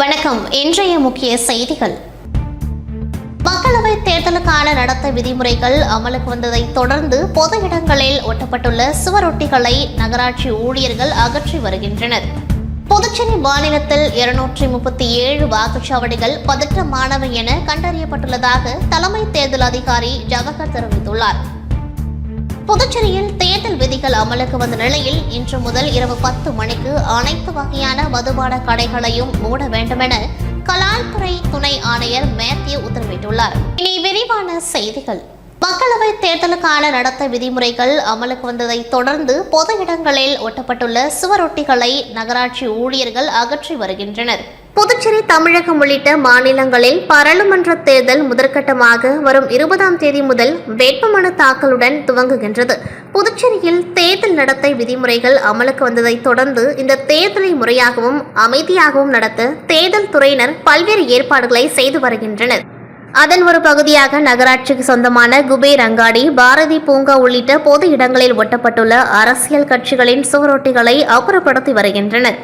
வணக்கம். இன்றைய முக்கிய செய்திகள். மக்களவை தேர்தலுக்கான நடத்த விதிமுறைகள் அமலுக்கு வந்ததை தொடர்ந்து பொது இடங்களில் ஒட்டப்பட்டுள்ள சுவரொட்டிகளை நகராட்சி ஊழியர்கள் அகற்றி வருகின்றனர். புதுச்சேரி மாநிலத்தில் இருநூற்றி முப்பத்தி ஏழு வாக்குச்சாவடிகள் பதற்றமானவை என கண்டறியப்பட்டுள்ளதாக தலைமை தேர்தல் அதிகாரி ஜவஹர் தெரிவித்துள்ளார். புதுச்சேரியில் தேர்தல் விதிகள் அமலுக்கு வந்த நிலையில் இன்று முதல் இரவு பத்து மணிக்கு அனைத்து வகையான மதுபான கடைகளையும் மூட வேண்டுமென கலால்துறை துணை ஆணையர் மேத்யூ உத்தரவிட்டுள்ளார். இனி விரிவான செய்திகள். மக்களவை தேர்தலுக்கான நடத்த விதிமுறைகள் அமலுக்கு வந்ததை தொடர்ந்து பொது இடங்களில் ஒட்டப்பட்டுள்ள சுவரொட்டிகளை நகராட்சி ஊழியர்கள் அகற்றி வருகின்றனர். புதுச்சேரி தமிழகம் உள்ளிட்ட மாநிலங்களில் பாராளுமன்ற தேர்தல் முதற்கட்டமாக வரும் இருபதாம் தேதி முதல் வேட்புமனு தாக்கலுடன் துவங்குகின்றது. புதுச்சேரியில் தேர்தல் நடத்தை விதிமுறைகள் அமலுக்கு வந்ததை தொடர்ந்து இந்த தேர்தலை முறையாகவும் அமைதியாகவும் நடத்த தேர்தல் துறையினர் பல்வேறு ஏற்பாடுகளை செய்து வருகின்றனர். அதன் ஒரு பகுதியாக நகராட்சிக்கு சொந்தமான குபேர் அங்காடி பாரதி பூங்கா உள்ளிட்ட பொது இடங்களில் ஒட்டப்பட்டுள்ள அரசியல் கட்சிகளின் சுவரொட்டிகளை அப்புறப்படுத்தி வருகின்றனர்.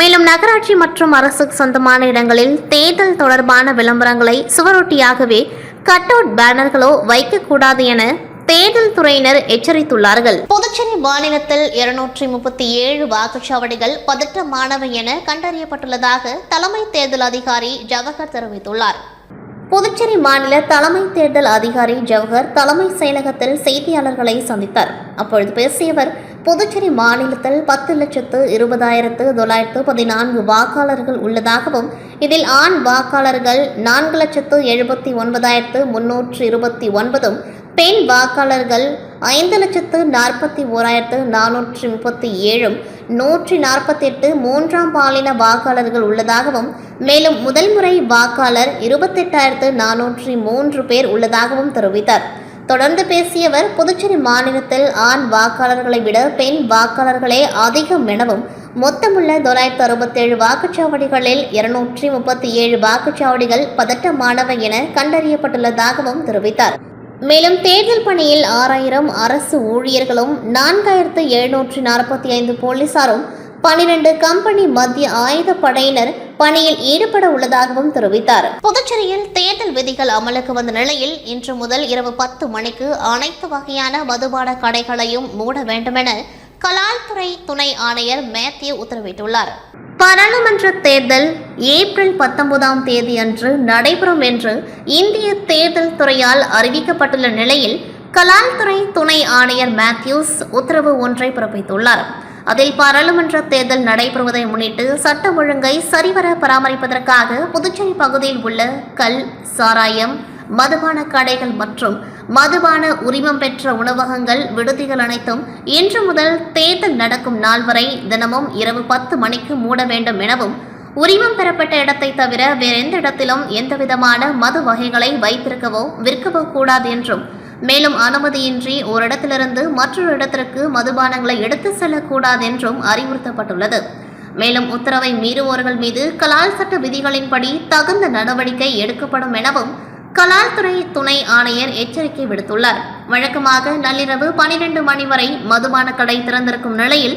மேலும் நகராட்சி மற்றும் அரசுக்கு சொந்தமான இடங்களில் தேர்தல் தொடர்பான விளம்பரங்களை சுவரொட்டியாகவே கட் அவுட் பேனர்களோ வைக்கக்கூடாது என தேர்தல் துறையினர் எச்சரித்துள்ளார்கள். புதுச்சேரி மாநிலத்தில் இருநூற்றி முப்பத்தி ஏழு வாக்குச்சாவடிகள் பதற்றமானவை என கண்டறியப்பட்டுள்ளதாக தலைமை தேர்தல் அதிகாரி ஜவஹர் தெரிவித்துள்ளார். புதுச்சேரி மாநில தலைமை தேர்தல் அதிகாரி ஜவஹர் தலைமை செயலகத்தில் செய்தியாளர்களை சந்தித்தார். அப்பொழுது பேசியவர் புதுச்சேரி மாநிலத்தில் பத்து லட்சத்து இருபதாயிரத்து தொள்ளாயிரத்து பதினான்கு வாக்காளர்கள் உள்ளதாகவும் இதில் ஆண் வாக்காளர்கள் நான்கு லட்சத்து எழுபத்தி ஒன்பதாயிரத்து முன்னூற்று இருபத்தி ஒன்பதும் பெண் வாக்காளர்கள் ஐந்து லட்சத்து நாற்பத்தி ஓராயிரத்து நானூற்றி முப்பத்தி ஏழும் நூற்றி நாற்பத்தெட்டு மூன்றாம் பாலின வாக்காளர்கள் உள்ளதாகவும் மேலும் முதல் முறை வாக்காளர் இருபத்தெட்டாயிரத்து நானூற்றி மூன்று பேர் உள்ளதாகவும் தெரிவித்தார். தொடர்ந்து பேசியவர் புதுச்சேரி மாநிலத்தில் ஆண் வாக்காளர்களை விட பெண் வாக்காளர்களே அதிகம் எனவும் மொத்தமுள்ள தொள்ளாயிரத்து அறுபத்தேழு வாக்குச்சாவடிகளில் இருநூற்றி முப்பத்தி ஏழு வாக்குச்சாவடிகள் பதட்டமானவை என கண்டறியப்பட்டுள்ளதாகவும் தெரிவித்தார். மேலும் தேர்தல் பணியில் ஆறாயிரம் அரசு ஊழியர்களும் நான்காயிரத்து எழுநூற்றி நாற்பத்தி ஐந்து போலீசாரும் பனிரெண்டு கம்பெனி மத்திய ஆயுத படையினர் பணியில் ஈடுபட உள்ளதாகவும் தெரிவித்தார். புதுச்சேரியில் தேர்தல் விதிகள் அமலுக்கு வந்த நிலையில் இன்று முதல் இரவு பத்து மணிக்கு அனைத்து வகையான மதுபான கடைகளையும் மூட வேண்டுமென கலால்துறை துணை ஆணையர் மேத்யூ உத்தரவிட்டுள்ளார். பாராளுமன்ற தேர்தல் ஏப்ரல் பத்தொன்பதாம் தேதி அன்று நடைபெறும் என்று இந்திய தேர்தல் துறையால் அறிவிக்கப்பட்டுள்ள நிலையில் கலால்துறை துணை ஆணையர் மேத்யூஸ் உத்தரவு ஒன்றை பிறப்பித்துள்ளார். அதில் பாராளுமன்ற தேர்தல் நடைபெறுவதை முன்னிட்டு சட்டம் ஒழுங்கை சரிவர பராமரிப்பதற்காக புதுச்சேரி பகுதியில் உள்ள கல் சாராயம் மதுபான கடைகள் மற்றும் மதுபான உரிமம் பெற்ற உணவகங்கள் விடுதிகள் அனைத்தும் இன்று முதல் தேர்தல் நடக்கும் நாள் வரை தினமும் இரவு பத்து மணிக்கு மூட வேண்டும் எனவும் உரிமம் பெறப்பட்ட இடத்தை தவிர வேறெந்த இடத்திலும் எந்தவிதமான மது வகைகளை வைத்திருக்கவோ விற்கவோ கூடாது என்றும் மேலும் அனுமதியின்றி ஓரிடத்திலிருந்து மற்றொரு இடத்திற்கு மதுபானங்களை எடுத்து செல்லக்கூடாது என்றும் அறிவுறுத்தப்பட்டுள்ளது. மேலும் உத்தரவை மீறுவோர்கள் மீது கலால் சட்ட விதிகளின்படி தகுந்த நடவடிக்கை எடுக்கப்படும் எனவும் கலால்துறை துணை ஆணையர் எச்சரிக்கை விடுத்துள்ளார். வழக்கமாக நள்ளிரவு பனிரெண்டு மணி வரை மதுபான கடை திறந்திருக்கும் நிலையில்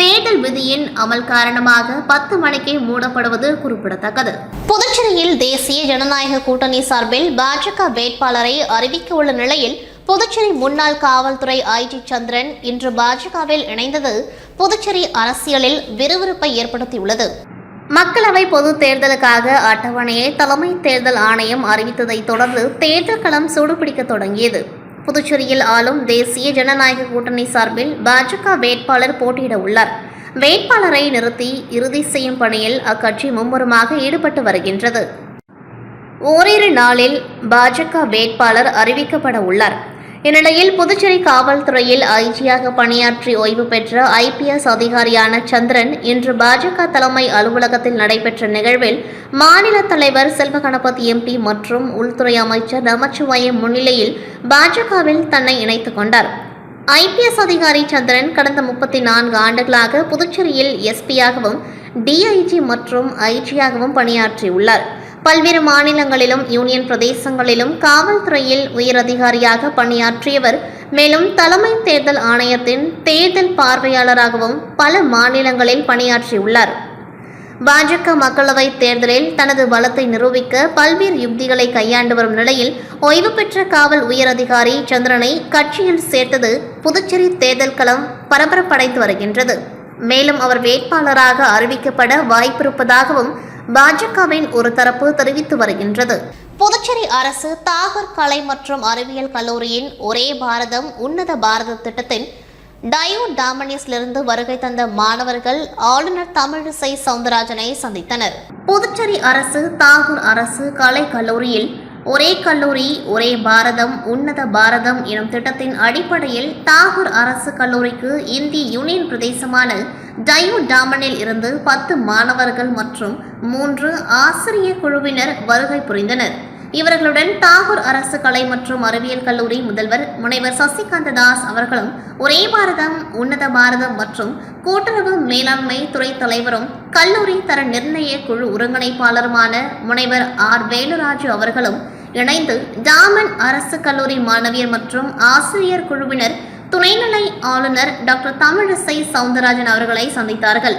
தேர்தல் விதியின் அமல் காரணமாக பத்து மணிக்கே மூடப்படுவது குறிப்பிடத்தக்கது. புதுச்சேரியில் தேசிய ஜனநாயக கூட்டணி சார்பில் பாஜக வேட்பாளரை அறிவிக்க உள்ள நிலையில் புதுச்சேரி முன்னாள் காவல்துறை ஐடி சந்திரன் இன்று பாஜகவில் இணைந்தது புதுச்சேரி அரசியலில் விறுவிறுப்பை ஏற்படுத்தியுள்ளது. மக்களவை பொது தேர்தலுக்காக அட்டவணையை தலைமை தேர்தல் ஆணையம் அறிவித்ததை தொடர்ந்து தேர்தல் களம் சூடுபிடிக்க தொடங்கியது. புதுச்சேரியில் ஆளும் தேசிய ஜனநாயக கூட்டணி சார்பில் பாஜக வேட்பாளர் போட்டியிட உள்ளார். வேட்பாளரை நிறுத்தி இறுதி செய்யும் பணியில் அக்கட்சி மும்முரமாக ஈடுபட்டு வருகின்றது. ஓரிரு நாளில் பாஜக வேட்பாளர் அறிவிக்கப்பட உள்ளார். இந்நிலையில் புதுச்சேரி காவல்துறையில் ஐஜியாக பணியாற்றி ஓய்வு பெற்ற ஐபிஎஸ் அதிகாரியான சந்திரன் இன்று பாஜக தலைமை அலுவலகத்தில் நடைபெற்ற நிகழ்வில் மாநில தலைவர் செல்வ கணபதி எம்பி மற்றும் உள்துறை அமைச்சர் நமச்சிவாயம் முன்னிலையில் பாஜகவில் தன்னை இணைத்துக் கொண்டார். ஐபிஎஸ் அதிகாரி சந்திரன் கடந்த முப்பத்தி நான்கு ஆண்டுகளாக புதுச்சேரியில் எஸ்பியாகவும் டிஐஜி மற்றும் ஐஜியாகவும் பணியாற்றியுள்ளார். பல்வேறு மாநிலங்களிலும் யூனியன் பிரதேசங்களிலும் காவல்துறையில் உயரதிகாரியாக பணியாற்றியவர் மேலும் தலைமை தேர்தல் ஆணையத்தின் தேர்தல் பார்வையாளராகவும் பல மாநிலங்களில் பணியாற்றியுள்ளார். பாஜக மக்களவைத் தேர்தலில் தனது பலத்தை நிரூபிக்க பல்வேறு யுக்திகளை கையாண்டு வரும் நிலையில் ஓய்வு பெற்ற காவல் உயரதிகாரி சந்திரனை கட்சியில் சேர்த்தது புதுச்சேரி தேர்தல் களம் பரபரப்படைத்து வருகின்றது. மேலும் அவர் வேட்பாளராக அறிவிக்கப்பட வாய்ப்பிருப்பதாகவும் பாஜகவின் ஒரு தரப்பு தெரிவித்து வருகின்றது. புதுச்சேரி அரசு தாகூர் கலை மற்றும் அறிவியல் கல்லூரியின் ஒரே பாரதம் உன்னத பாரத திட்டத்தின் டயோ டாமனியஸிலிருந்து வருகை தந்த மாணவர்கள் ஆளுநர் தமிழிசை சவுந்தரராஜனை சந்தித்தனர். புதுச்சேரி அரசு தாகூர் அரசு கலை கல்லூரியில் ஒரே கல்லூரி ஒரே பாரதம் உன்னத பாரதம் எனும் திட்டத்தின் அடிப்படையில் தாகூர் அரசு கல்லூரிக்கு இந்திய யூனியன் பிரதேசமான டயோ டாமனில் இருந்து பத்து மாணவர்கள் மற்றும் மூன்று ஆசிரிய குழுவினர் வருகை புரிந்தனர். இவர்களுடன் தாகூர் அரசு கலை மற்றும் அறிவியல் கல்லூரி முதல்வர் முனைவர் சசிகாந்த தாஸ் அவர்களும் ஒரே பாரதம் உன்னத பாரதம் மற்றும் கூட்டுறவு மேலாண்மை துறை தலைவரும் கல்லூரி தர நிர்ணய குழு ஒருங்கிணைப்பாளருமான முனைவர் ஆர் வேலுராஜு அவர்களும் இணைந்து டாமன் அரசு கல்லூரி மாணவியர் மற்றும் ஆசிரியர் குழுவினர் துணைநிலை ஆளுநர் டாக்டர் தமிழிசை சவுந்தரராஜன் அவர்களை சந்தித்தார்கள்.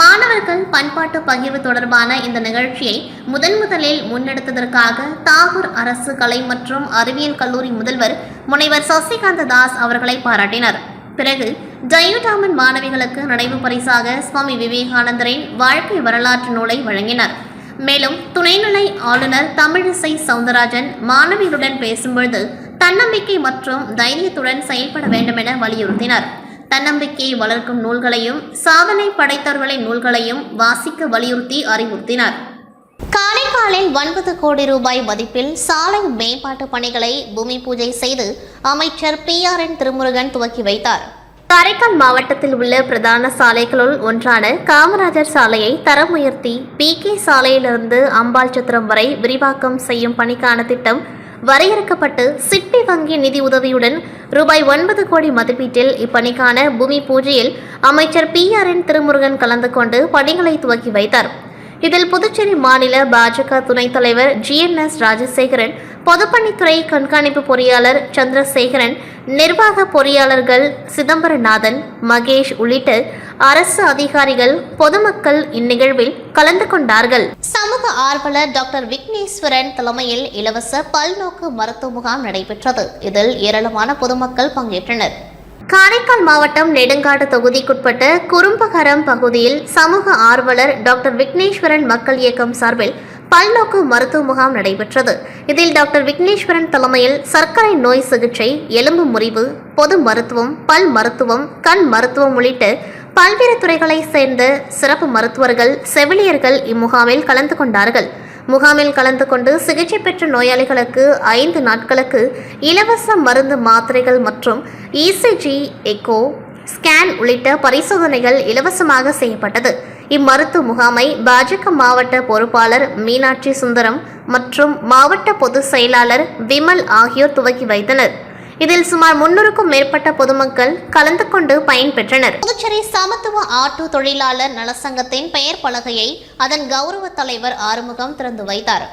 மாணவர்கள் பண்பாட்டு பகிர்வு தொடர்பான இந்த நிகழ்ச்சியை முதன் முதலில் முன்னெடுத்ததற்காக தாகூர் அரசு கலை மற்றும் அறிவியல் கல்லூரி முதல்வர் முனைவர் சசிகாந்த தாஸ் அவர்களை பாராட்டினர். பிறகு ஜெயுடாமன் மாணவிகளுக்கு நினைவு பரிசாக சுவாமி விவேகானந்தரின் வாழ்க்கை வரலாற்று நூலை வழங்கினர். மேலும் துணைநிலை ஆளுநர் தமிழிசை சவுந்தரராஜன் மாணவிகளுடன் பேசும்பொழுது தன்னம்பிக்கை மற்றும் தைரியத்துடன் செயல்பட வேண்டுமென வலியுறுத்தினார். தன்னம்பிக்கையை வளர்க்கும் நூல்களையும் சாதனை படைத்தவர்களின் நூல்களையும் வாசிக்க வலியுறுத்தி அறிவுறுத்தினார். காரைக்காலில் ஒன்பது கோடி ரூபாய் மதிப்பில் சாலை மேம்பாட்டு பணிகளை பூமி பூஜை செய்து அமைச்சர் பி ஆர் என் திருமுருகன் துவக்கி வைத்தார். காரைக்கால் மாவட்டத்தில் உள்ள பிரதான சாலைகளுள் ஒன்றான காமராஜர் சாலையை தரம் உயர்த்தி பி கே சாலையிலிருந்து அம்பாள் சத்திரம் வரை விரிவாக்கம் செய்யும் பணிக்கான திட்டம் வரையறுக்கப்பட்டு சிட்டி வங்கி நிதி உதவியுடன் ரூபாய் ஒன்பது கோடி மதிப்பீட்டில் இப்பணிக்கான பூமி பூஜையில் அமைச்சர் பி ஆர் என் திருமுருகன் கலந்து கொண்டு பணிகளை துவக்கி வைத்தார். இதில் புதுச்சேரி மாநில பாஜக துணைத் தலைவர் ஜி என் எஸ் ராஜசேகரன் பொதுப்பணித்துறை கண்காணிப்பு பொறியாளர் சந்திரசேகரன் நிர்வாக பொறியாளர்கள் சிதம்பரநாதன் மகேஷ் உள்ளிட்ட அரசு அதிகாரிகள் பொதுமக்கள் இந்நிகழ்வில் கலந்து கொண்டார்கள். சமூக ஆர்வலர் டாக்டர் விக்னேஸ்வரன் தலைமையில் இலவச பல்நோக்கு மருத்துவ முகாம் நடைபெற்றது. இதில் ஏராளமான பொதுமக்கள் பங்கேற்றனர். காரைக்கால் மாவட்டம் நெடுங்காடு தொகுதிக்குட்பட்ட குறும்பகரம் பகுதியில் சமூக ஆர்வலர் டாக்டர் விக்னேஸ்வரன் மக்கள் இயக்கம் சார்பில் பல்நோக்கு மருத்துவ முகாம் நடைபெற்றது. இதில் டாக்டர் விக்னேஸ்வரன் தலைமையில் சர்க்கரை நோய் சிகிச்சை எலும்பு முறிவு பொது மருத்துவம் பல் மருத்துவம் கண் மருத்துவம் உள்ளிட்ட பல்வேறு துறைகளைச் சேர்ந்த சிறப்பு மருத்துவர்கள் செவிலியர்கள் இம்முகாமில் கலந்து கொண்டார்கள். முகாமில் கலந்து கொண்டு சிகிச்சை பெற்ற நோயாளிகளுக்கு ஐந்து நாட்களுக்கு இலவச மருந்து மாத்திரைகள் மற்றும் இசிஜி எக்கோ ஸ்கேன் உள்ளிட்ட பரிசோதனைகள் இலவசமாக செய்யப்பட்டது. இம்மருத்துவ முகாமை பாஜக மாவட்ட பொறுப்பாளர் மீனாட்சி சுந்தரம் மற்றும் மாவட்ட பொதுச் செயலாளர் விமல் ஆகியோர் துவக்கி வைத்தனர். இதில் சுமார் முன்னூறுக்கும் மேற்பட்ட பொதுமக்கள் கலந்து கொண்டு பயன்பெற்றனர் புதுச்சேரி சமத்துவ ஆட்டோ தொழிலாளர் நலசங்கத்தின் பெயர் பலகையை அதன் கௌரவ தலைவர் ஆறுமுகம் திறந்து வைத்தார்.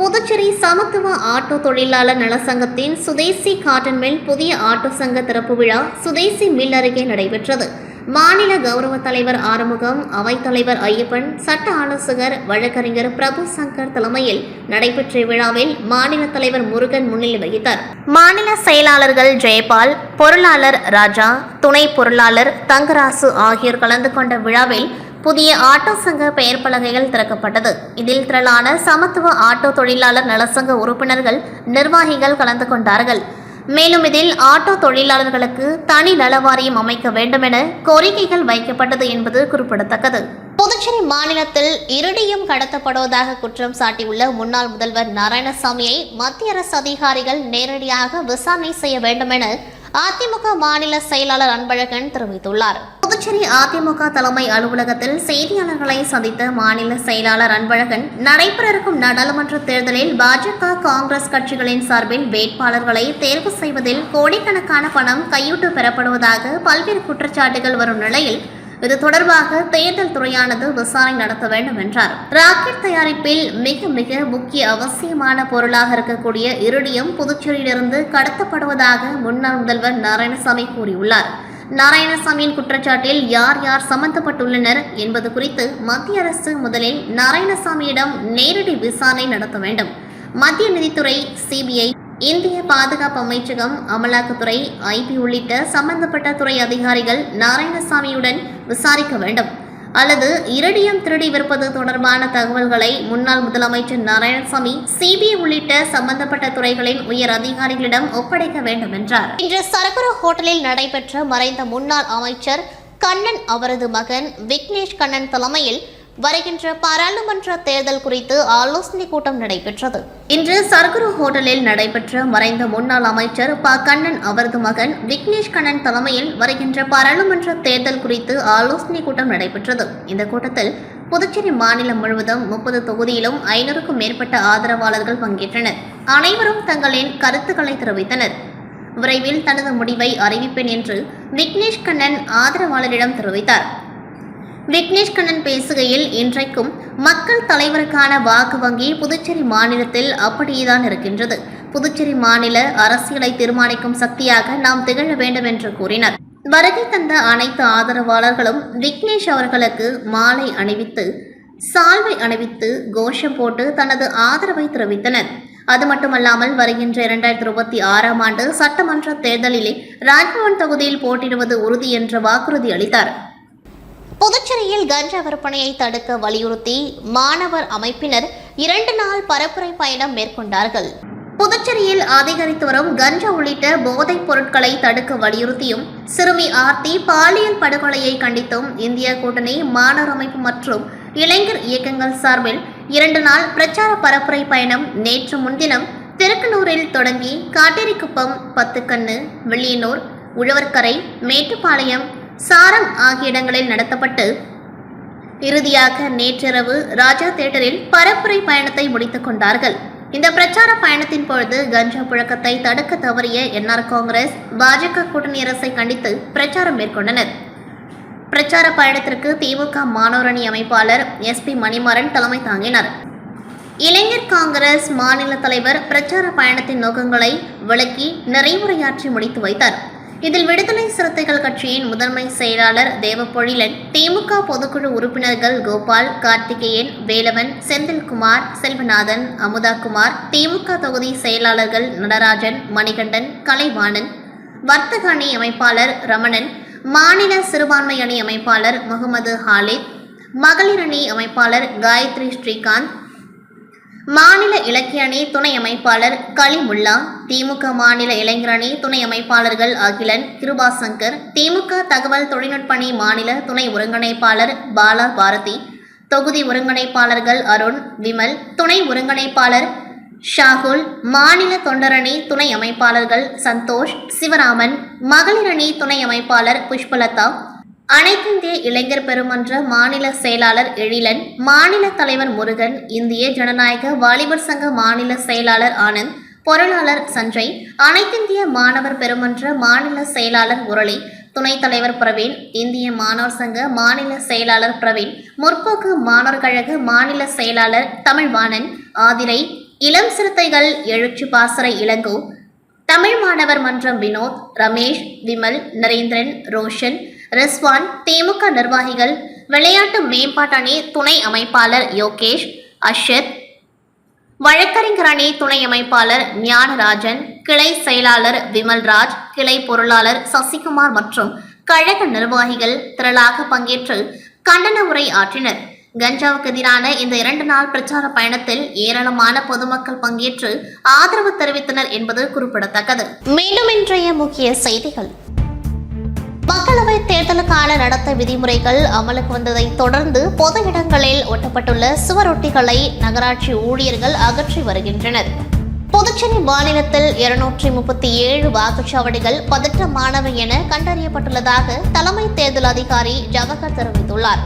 புதுச்சேரி சமத்துவ ஆட்டோ தொழிலாளர் நலசங்கத்தின் சுதேசி காட்டன் மில் புதிய ஆட்டோ சங்க திறப்பு விழா சுதேசி மில் அருகே நடைபெற்றது. மாநில கௌரவ தலைவர் ஆறுமுகம் அவைத்தலைவர் ஐயப்பன் சட்ட ஆலோசகர் வழக்கறிஞர் பிரபு சங்கர் தலைமையில் நடைபெற்ற விழாவில் மாநில தலைவர் முருகன் முன்னிலை வகித்தார். மாநில செயலாளர்கள் ஜெயபால் பொருளாளர் ராஜா துணை பொருளாளர் தங்கராசு ஆகியோர் கலந்து கொண்ட விழாவில் புதிய ஆட்டோ சங்க பெயர் பலகைகள் திறக்கப்பட்டது. இதில் திரளான சமத்துவ ஆட்டோ தொழிலாளர் நலசங்க உறுப்பினர்கள் நிர்வாகிகள் கலந்து கொண்டார்கள். மேலும் இதில் ஆட்டோ தொழிலாளர்களுக்கு தனி நல வாரியம் அமைக்க வேண்டுமென கோரிக்கைகள் வைக்கப்பட்டது என்பது குறிப்பிடத்தக்கது. புதுச்சேரி மாநிலத்தில் இருடியும் கடத்தப்படுவதாக குற்றம் சாட்டியுள்ள முன்னாள் முதல்வர் நாராயணசாமியை மத்திய அரசு அதிகாரிகள் நேரடியாக விசாரணை செய்ய வேண்டுமென அதிமுக மாநில செயலாளர் அன்பழகன் தெரிவித்துள்ளார். புதுச்சேரி அதிமுக தலைமை அலுவலகத்தில் செய்தியாளர்களை சந்தித்த மாநில செயலாளர் அன்பழகன் நடைபெற இருக்கும் நாடாளுமன்ற தேர்தலில் பாஜக காங்கிரஸ் கட்சிகளின் சார்பில் வேட்பாளர்களை தேர்வு செய்வதில் கோடிக்கணக்கான பணம் கையூட்டு பெறப்படுவதாக பல்வேறு குற்றச்சாட்டுகள் வரும் நிலையில் இது தொடர்பாக தேர்தல் துறையானது விசாரணை நடத்த வேண்டும் என்றார். ராக்கெட் தயாரிப்பில் மிக மிக முக்கிய அவசியமான பொருளாக இருக்கக்கூடிய இருடியம் புதுச்சேரியிலிருந்து கடத்தப்படுவதாக முன்னாள் முதல்வர் நாராயணசாமி கூறியுள்ளார். நாராயணசாமியின் குற்றச்சாட்டில் யார் யார் சம்பந்தப்பட்டுள்ளனர் என்பது குறித்து மத்திய அரசு முதலில் நாராயணசாமியிடம் நேரடி விசாரணை நடத்த வேண்டும். மத்திய நிதித்துறை சிபிஐ இந்திய பாதுகாப்பு அமைச்சகம் அமலாக்கத்துறை ஐபி உள்ளிட்ட சம்பந்தப்பட்ட துறை அதிகாரிகள் நாராயணசாமியுடன் விசாரிக்க வேண்டும். அல்லது இரடியம் திருடி விற்பது தொடர்பான தகவல்களை முன்னாள் முதலமைச்சர் நாராயணசாமி சிபிஐ உள்ளிட்ட சம்பந்தப்பட்ட துறைகளின் உயர் அதிகாரிகளிடம் ஒப்படைக்க வேண்டும் என்றார். இன்று சரக்குரு ஹோட்டலில் நடைபெற்ற மறைந்த முன்னாள் அமைச்சர் கண்ணன் அவரது மகன் விக்னேஷ் கண்ணன் தலைமையில் வருகின்ற பாராளுமன்ற தேர்தல் குறித்து ஆலோசனை கூட்டம் நடைபெற்றது. இன்று சர்க்குரு ஹோட்டலில் நடைபெற்ற மறைந்த முன்னாள் அமைச்சர் ப. கண்ணன் அவரது மகன் விக்னேஷ் கண்ணன் தலைமையில் வருகின்ற பாராளுமன்ற தேர்தல் குறித்து ஆலோசனை கூட்டம் நடைபெற்றது. இந்த கூட்டத்தில் புதுச்சேரி மாநிலம் முழுவதும் முப்பது தொகுதியிலும் ஐநூறுக்கும் மேற்பட்ட ஆதரவாளர்கள் பங்கேற்றனர். அனைவரும் தங்களின் கருத்துக்களை தெரிவித்தனர். விரைவில் தனது முடிவை அறிவிப்பேன் என்று விக்னேஷ் கண்ணன் ஆதரவாளரிடம் தெரிவித்தார். விக்னேஷ் கண்ணன் பேசுகையில் இன்றைக்கும் மக்கள் தலைவருக்கான வாக்கு வங்கி புதுச்சேரி மாநிலத்தில் அப்படியேதான் இருக்கின்றது. புதுச்சேரி மாநில அரசியலை தீர்மானிக்கும் சக்தியாக நாம் திகழ வேண்டும் என்று கூறினார். வருகை தந்த அனைத்து ஆதரவாளர்களும் விக்னேஷ் அவர்களுக்கு மாலை அணிவித்து சால்வை அணிவித்து கோஷம் போட்டு தனது ஆதரவை தெரிவித்தனர். அது மட்டுமல்லாமல் வருகின்ற இரண்டாயிரத்தி இருபத்தி ஆறாம் ஆண்டு சட்டமன்ற தேர்தலிலே ராஜ்பவன் தொகுதியில் போட்டியிடுவது உறுதி என்ற வாக்குறுதி அளித்தார். புதுச்சேரியில் கஞ்சா விற்பனையை தடுக்க வலியுறுத்தி மாணவர் அமைப்பினர் இரண்டு நாள் பரப்புரை பயணம் மேற்கொண்டார்கள். புதுச்சேரியில் அதிகரித்து வரும் கஞ்சா உள்ளிட்ட போதைப் பொருட்களை தடுக்க வலியுறுத்தியும் சிறுமி ஆர்த்தி பாலியல் படுகொலையை கண்டித்தும் இந்திய கூட்டணி மாணவர் அமைப்பு மற்றும் இளைஞர் இயக்கங்கள் சார்பில் இரண்டு நாள் பிரச்சார பரப்புரை பயணம் நேற்று முன்தினம் திருக்கனூரில் தொடங்கி காட்டேரிக்குப்பம் பத்துக்கண்ணு வெள்ளியனூர் உழவர்கரை மேட்டுப்பாளையம் சாரம் ஆகிய இடங்களில் நடத்தப்பட்டு இறுதியாக நேற்றிரவு ராஜா தேட்டரில் பரப்புரை பயணத்தை முடித்துக் கொண்டார்கள். இந்த பிரச்சார பயணத்தின் பொழுது கஞ்சா புழக்கத்தை தடுக்க தவறிய என்ஆர் காங்கிரஸ் பாஜக கூட்டணி அரசை கண்டித்து பிரச்சாரம் மேற்கொண்டனர். பிரச்சார பயணத்திற்கு திமுக மாணவரணி அமைப்பாளர் எஸ்பி மணிமாறன் தலைமை தாங்கினார். இளைஞர் காங்கிரஸ் மாநில தலைவர் பிரச்சார பயணத்தின் நோக்கங்களை விளக்கி நிறைவுரையாற்றி முடித்து வைத்தார். இதில் விடுதலை சிறுத்தைகள் கட்சியின் முதன்மை செயலாளர் தேவப்பொழிலன் திமுக பொதுக்குழு உறுப்பினர்கள் கோபால் கார்த்திகேயன் வேலவன் செந்தில்குமார் செல்வநாதன் அமுதாகுமார் திமுக தொகுதி செயலாளர்கள் நடராஜன் மணிகண்டன் கலைவாணன் வர்த்தக அணி அமைப்பாளர் ரமணன் மாநில சிறுபான்மை அணி அமைப்பாளர் முகமது ஹாலித் மகளிர் அணி அமைப்பாளர் காயத்ரி ஸ்ரீகாந்த் மாநில இலக்கிய அணி துணை அமைப்பாளர் கலிமுல்லா திமுக மாநில இளைஞரணி துணை அமைப்பாளர்கள் அகிலன் கிருபாசங்கர் திமுக தகவல் தொழில்நுட்ப அணி மாநில துணை ஒருங்கிணைப்பாளர் பாலா பாரதி தொகுதி ஒருங்கிணைப்பாளர்கள் அருண் விமல் துணை ஒருங்கிணைப்பாளர் ஷாகுல் மாநில தொண்டரணி துணை அமைப்பாளர்கள் சந்தோஷ் சிவராமன் மகளிர் அணி துணை அமைப்பாளர் புஷ்பலதா அனைத்திந்திய இளைஞர் பெருமன்ற மாநில செயலாளர் எழிலன் மாநில தலைவர் முருகன் இந்திய ஜனநாயக வாலிபர் சங்க மாநில செயலாளர் ஆனந்த் பொருளாளர் சஞ்சய் அனைத்திந்திய மாணவர் பெருமன்ற மாநில செயலாளர் முரளி துணைத் தலைவர் பிரவீன் இந்திய மாணவர் சங்க மாநில செயலாளர் பிரவீன் முற்போக்கு மாணவர் கழக மாநில செயலாளர் தமிழ்வாணன் ஆதிரை இளம் சிறுத்தைகள் எழுச்சி பாசறை இளங்கோ தமிழ் மாணவர் மன்றம் வினோத் ரமேஷ் விமல் நரேந்திரன் ரோஷன் ரிஸ்வான் திமுக நிர்வாகிகள் விளையாட்டு மேம்பாட்டு அணி துணை அமைப்பாளர் யோகேஷ் அஷித் வழக்கறிஞர் அணி துணை அமைப்பாளர் ஞானராஜன் கிளை செயலாளர் விமல்ராஜ் கிளை பொருளாளர் சசிகுமார் மற்றும் கழக நிர்வாகிகள் திரளாக பங்கேற்று கண்டன உரை ஆற்றினர். கஞ்சாவுக்கு எதிரான இந்த இரண்டு நாள் பிரச்சார பயணத்தில் ஏராளமான பொதுமக்கள் பங்கேற்று ஆதரவு தெரிவித்தனர் என்பது குறிப்பிடத்தக்கது. மீண்டும் இன்றைய முக்கிய செய்திகள். தேர்தலுக்கான நடத்த விதிமுறைகள் அமலுக்கு வந்ததை தொடர்ந்து பொது இடங்களில் ஒட்டப்பட்டுள்ள சுவரொட்டிகளை நகராட்சி ஊழியர்கள் அகற்றி வருகின்றனர். புதுச்சேரி மாநிலத்தில் இருநூற்றி முப்பத்தி ஏழு வாக்குச்சாவடிகள் பதற்றமானவை என கண்டறியப்பட்டுள்ளதாக தலைமை தேர்தல் அதிகாரி ஜவஹர் தெரிவித்துள்ளார்.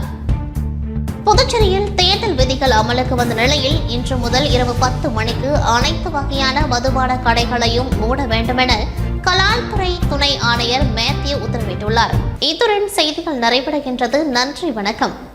புதுச்சேரியில் தேர்தல் விதிகள் அமலுக்கு வந்த நிலையில் இன்று முதல் இரவு பத்து மணிக்கு அனைத்து வகையான மதுபான கடைகளையும் மூட வேண்டுமென கலால்துறை துணை ஆணையர் மேத்யூ உத்தரவிட்டுள்ளார். இத்துடன் செய்திகள் நிறைவடைகின்றது. நன்றி வணக்கம்.